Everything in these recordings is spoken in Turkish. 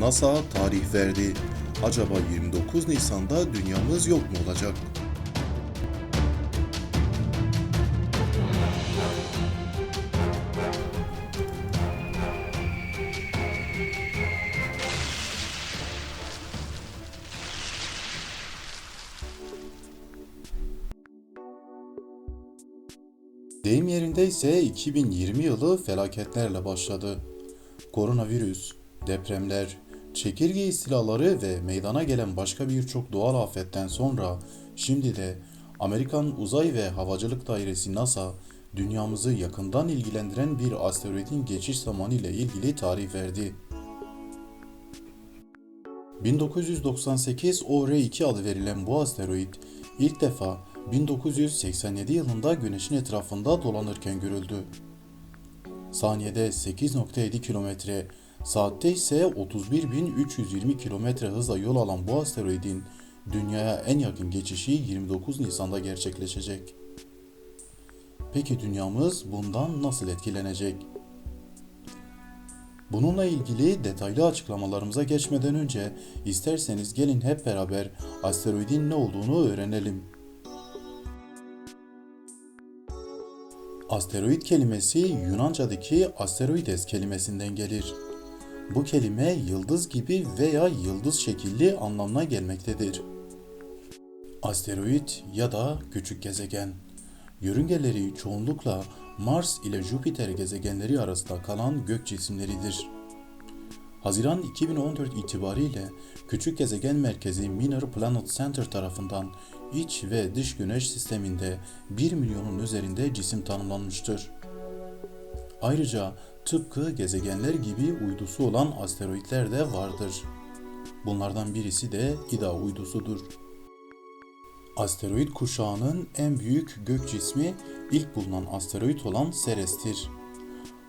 NASA tarih verdi. Acaba 29 Nisan'da dünyamız yok mu olacak? Deyim yerinde ise 2020 yılı felaketlerle başladı. Koronavirüs, depremler, çekirge istilaları ve meydana gelen başka birçok doğal afetten sonra şimdi de Amerikan Uzay ve Havacılık Dairesi NASA dünyamızı yakından ilgilendiren bir asteroidin geçiş zamanı ile ilgili tarih verdi. 1998 OR2 adı verilen bu asteroid ilk defa 1987 yılında Güneş'in etrafında dolanırken görüldü. Saniyede 8.7 kilometre, saatte ise 31.320 kilometre hızla yol alan bu asteroidin Dünya'ya en yakın geçişi 29 Nisan'da gerçekleşecek. Peki dünyamız bundan nasıl etkilenecek? Bununla ilgili detaylı açıklamalarımıza geçmeden önce isterseniz gelin hep beraber asteroidin ne olduğunu öğrenelim. Asteroid kelimesi Yunanca'daki asteroides kelimesinden gelir. Bu kelime yıldız gibi veya yıldız şekilli anlamına gelmektedir. Asteroid ya da küçük gezegen. Yörüngeleri çoğunlukla Mars ile Jüpiter gezegenleri arasında kalan gök cisimleridir. Haziran 2014 itibariyle küçük gezegen merkezi Minor Planet Center tarafından iç ve dış güneş sisteminde 1 milyonun üzerinde cisim tanımlanmıştır. Ayrıca tıpkı gezegenler gibi uydusu olan asteroidler de vardır. Bunlardan birisi de Ida uydusudur. Asteroid kuşağının en büyük gök cismi ilk bulunan asteroid olan Ceres'tir.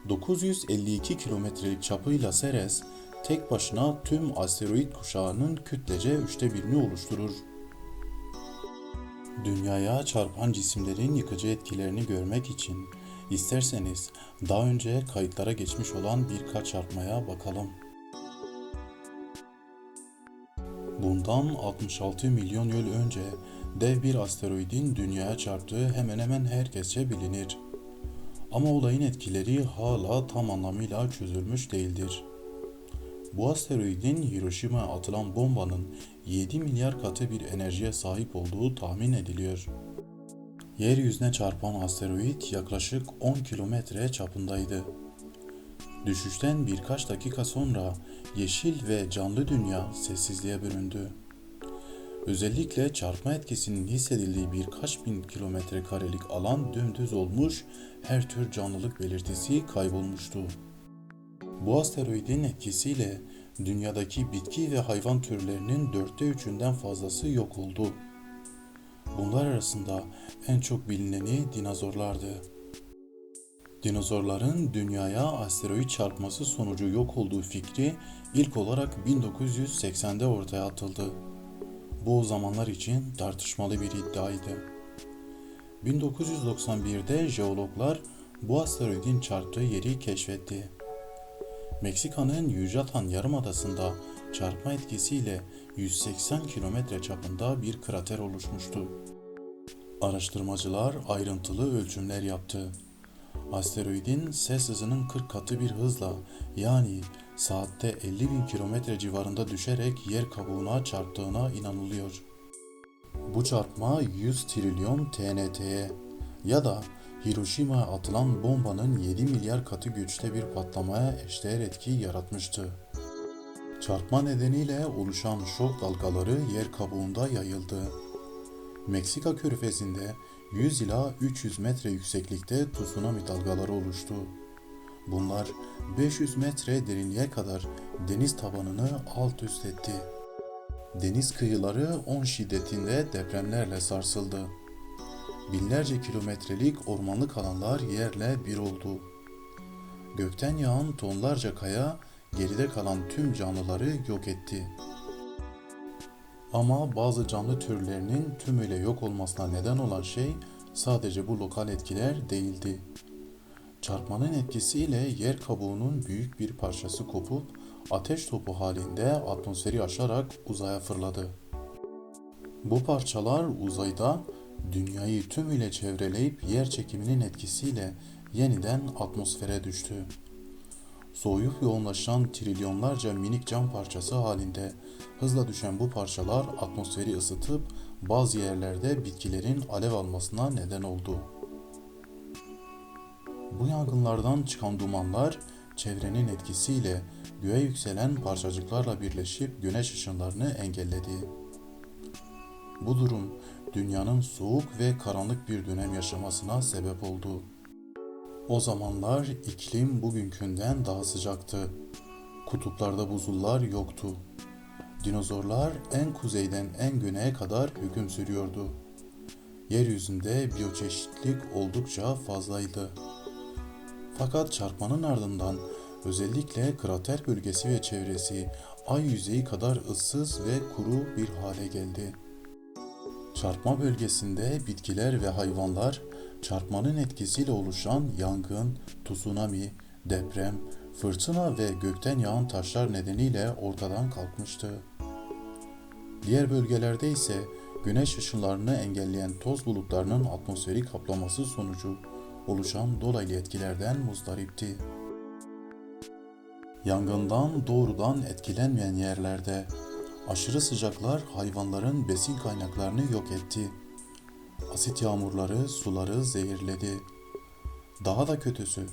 952 kilometrelik çapıyla Ceres, tek başına tüm asteroid kuşağının kütlece üçte birini oluşturur. Dünyaya çarpan cisimlerin yıkıcı etkilerini görmek için isterseniz daha önce kayıtlara geçmiş olan birkaç çarpmaya bakalım. Bundan 66 milyon yıl önce dev bir asteroidin dünyaya çarptığı hemen hemen herkesçe bilinir. Ama olayın etkileri hala tam anlamıyla çözülmüş değildir. Bu asteroidin Hiroşima'ya atılan bombanın 7 milyar katı bir enerjiye sahip olduğu tahmin ediliyor. Yeryüzüne çarpan asteroid yaklaşık 10 kilometre çapındaydı. Düşüşten birkaç dakika sonra yeşil ve canlı dünya sessizliğe büründü. Özellikle çarpma etkisinin hissedildiği birkaç bin kilometre karelik alan dümdüz olmuş, her tür canlılık belirtisi kaybolmuştu. Bu asteroidin etkisiyle dünyadaki bitki ve hayvan türlerinin dörtte üçünden fazlası yok oldu. Bunlar arasında en çok bilineni dinozorlardı. Dinozorların dünyaya asteroid çarpması sonucu yok olduğu fikri ilk olarak 1980'de ortaya atıldı. Bu o zamanlar için tartışmalı bir iddiaydı. 1991'de jeologlar bu asteroidin çarptığı yeri keşfetti. Meksika'nın Yucatan Yarımadası'nda çarpma etkisiyle 180 kilometre çapında bir krater oluşmuştu. Araştırmacılar ayrıntılı ölçümler yaptı. Asteroidin ses hızının 40 katı bir hızla yani saatte 50 bin kilometre civarında düşerek yer kabuğuna çarptığına inanılıyor. Bu çarpma 100 trilyon TNT'ye ya da Hiroşima'ya atılan bombanın 7 milyar katı güçte bir patlamaya eşdeğer etki yaratmıştı. Çarpma nedeniyle oluşan şok dalgaları yer kabuğunda yayıldı. Meksika körfezinde 100 ila 300 metre yükseklikte tsunami dalgaları oluştu. Bunlar 500 metre derinliğe kadar deniz tabanını alt üst etti. Deniz kıyıları 10 şiddetinde depremlerle sarsıldı. Binlerce kilometrelik ormanlık alanlar yerle bir oldu. Gökten yağan tonlarca kaya geride kalan tüm canlıları yok etti. Ama bazı canlı türlerinin tümüyle yok olmasına neden olan şey sadece bu lokal etkiler değildi. Çarpmanın etkisiyle yer kabuğunun büyük bir parçası kopup ateş topu halinde atmosferi aşarak uzaya fırladı. Bu parçalar uzayda dünyayı tümüyle çevreleyip yer çekiminin etkisiyle yeniden atmosfere düştü. Soğuyup yoğunlaşan trilyonlarca minik cam parçası halinde hızla düşen bu parçalar atmosferi ısıtıp bazı yerlerde bitkilerin alev almasına neden oldu. Bu yangınlardan çıkan dumanlar çevrenin etkisiyle göğe yükselen parçacıklarla birleşip güneş ışınlarını engelledi. Bu durum dünyanın soğuk ve karanlık bir dönem yaşamasına sebep oldu. O zamanlar iklim bugünkünden daha sıcaktı. Kutuplarda buzullar yoktu. Dinozorlar en kuzeyden en güneye kadar hüküm sürüyordu. Yeryüzünde biyoçeşitlilik oldukça fazlaydı. Fakat çarpmanın ardından özellikle krater bölgesi ve çevresi ay yüzeyi kadar ıssız ve kuru bir hale geldi. Çarpma bölgesinde bitkiler ve hayvanlar çarpmanın etkisiyle oluşan yangın, tsunami, deprem, fırtına ve gökten yağan taşlar nedeniyle ortadan kalkmıştı. Diğer bölgelerde ise güneş ışınlarını engelleyen toz bulutlarının atmosferi kaplaması sonucu oluşan dolaylı etkilerden muzdaripti. Yangından doğrudan etkilenmeyen yerlerde aşırı sıcaklar hayvanların besin kaynaklarını yok etti. Asit yağmurları suları zehirledi. Daha da kötüsü,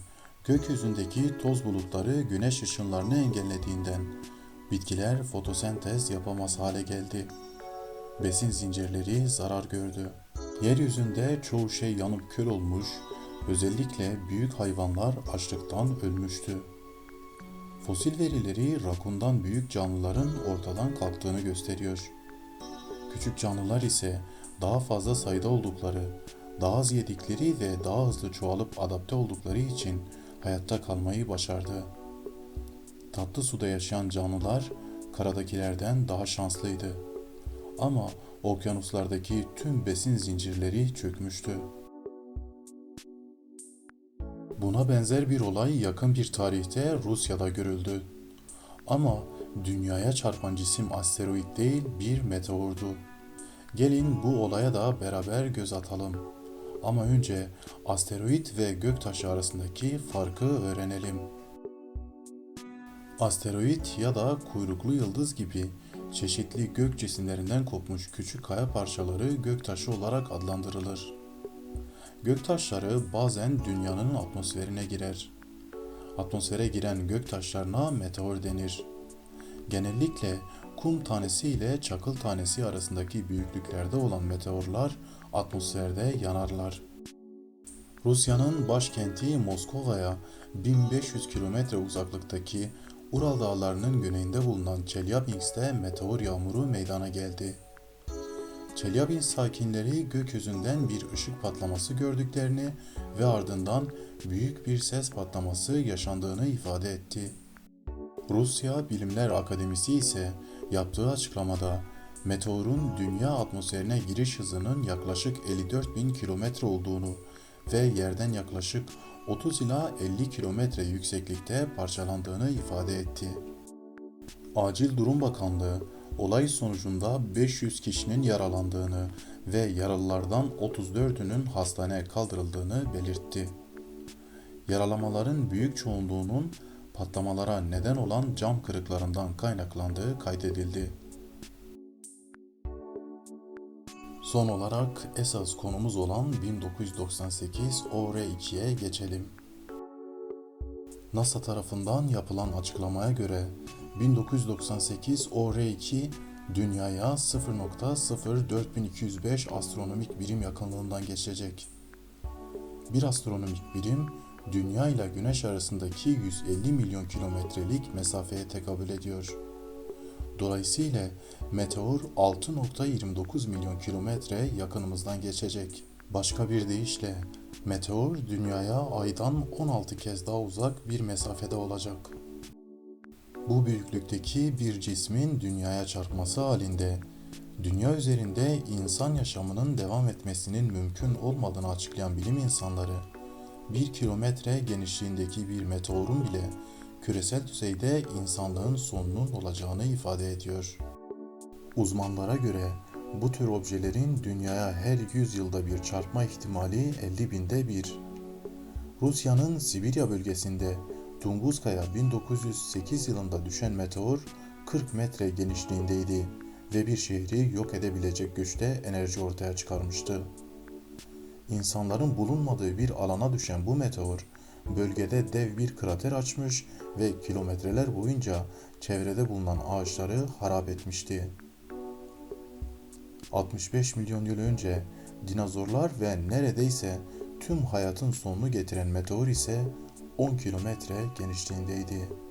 gökyüzündeki toz bulutları güneş ışınlarını engellediğinden bitkiler fotosentez yapamaz hale geldi. Besin zincirleri zarar gördü. Yeryüzünde çoğu şey yanıp kör olmuş, özellikle büyük hayvanlar açlıktan ölmüştü. Fosil verileri rakundan büyük canlıların ortadan kalktığını gösteriyor. Küçük canlılar ise daha fazla sayıda oldukları, daha az yedikleri ve daha hızlı çoğalıp adapte oldukları için hayatta kalmayı başardı. Tatlı suda yaşayan canlılar karadakilerden daha şanslıydı. Ama okyanuslardaki tüm besin zincirleri çökmüştü. Buna benzer bir olay yakın bir tarihte Rusya'da görüldü. Ama dünyaya çarpan cisim asteroid değil bir meteordu. Gelin bu olaya da beraber göz atalım. Ama önce asteroid ve göktaşı arasındaki farkı öğrenelim. Asteroid ya da kuyruklu yıldız gibi çeşitli gök cisimlerinden kopmuş küçük kaya parçaları göktaşı olarak adlandırılır. Göktaşları bazen dünyanın atmosferine girer. Atmosfere giren göktaşlarına meteor denir. Genellikle kum tanesi ile çakıl tanesi arasındaki büyüklüklerde olan meteorlar atmosferde yanarlar. Rusya'nın başkenti Moskova'ya 1500 kilometre uzaklıktaki Ural Dağları'nın güneyinde bulunan Çelyabinsk'te meteor yağmuru meydana geldi. Çelyabinsk sakinleri gökyüzünden bir ışık patlaması gördüklerini ve ardından büyük bir ses patlaması yaşandığını ifade etti. Rusya Bilimler Akademisi ise yaptığı açıklamada meteorun dünya atmosferine giriş hızının yaklaşık 54 bin kilometre olduğunu ve yerden yaklaşık 30 ila 50 kilometre yükseklikte parçalandığını ifade etti. Acil Durum Bakanlığı olay sonucunda 500 kişinin yaralandığını ve yaralılardan 34'ünün hastaneye kaldırıldığını belirtti. Yaralamaların büyük çoğunluğunun patlamalara neden olan cam kırıklarından kaynaklandığı kaydedildi. Son olarak esas konumuz olan 1998 OR2'ye geçelim. NASA tarafından yapılan açıklamaya göre 1998 OR2 Dünya'ya 0.04205 astronomik birim yakınlığından geçecek. Bir astronomik birim Dünya ile Güneş arasındaki 150 milyon kilometrelik mesafeye tekabül ediyor. Dolayısıyla meteor 6.29 milyon kilometre yakınımızdan geçecek. Başka bir deyişle meteor dünyaya aydan 16 kez daha uzak bir mesafede olacak. Bu büyüklükteki bir cismin dünyaya çarpması halinde dünya üzerinde insan yaşamının devam etmesinin mümkün olmadığını açıklayan bilim insanları, bir kilometre genişliğindeki bir meteorun bile küresel düzeyde insanlığın sonunun olacağını ifade ediyor. Uzmanlara göre bu tür objelerin dünyaya her 100 yılda bir çarpma ihtimali 50 binde bir. Rusya'nın Sibirya bölgesinde Tunguzkaya 1908 yılında düşen meteor 40 metre genişliğindeydi ve bir şehri yok edebilecek güçte enerji ortaya çıkarmıştı. İnsanların bulunmadığı bir alana düşen bu meteor bölgede dev bir krater açmış ve kilometreler boyunca çevrede bulunan ağaçları harap etmişti. 65 milyon yıl önce dinozorlar ve neredeyse tüm hayatın sonunu getiren meteor ise 10 kilometre genişliğindeydi.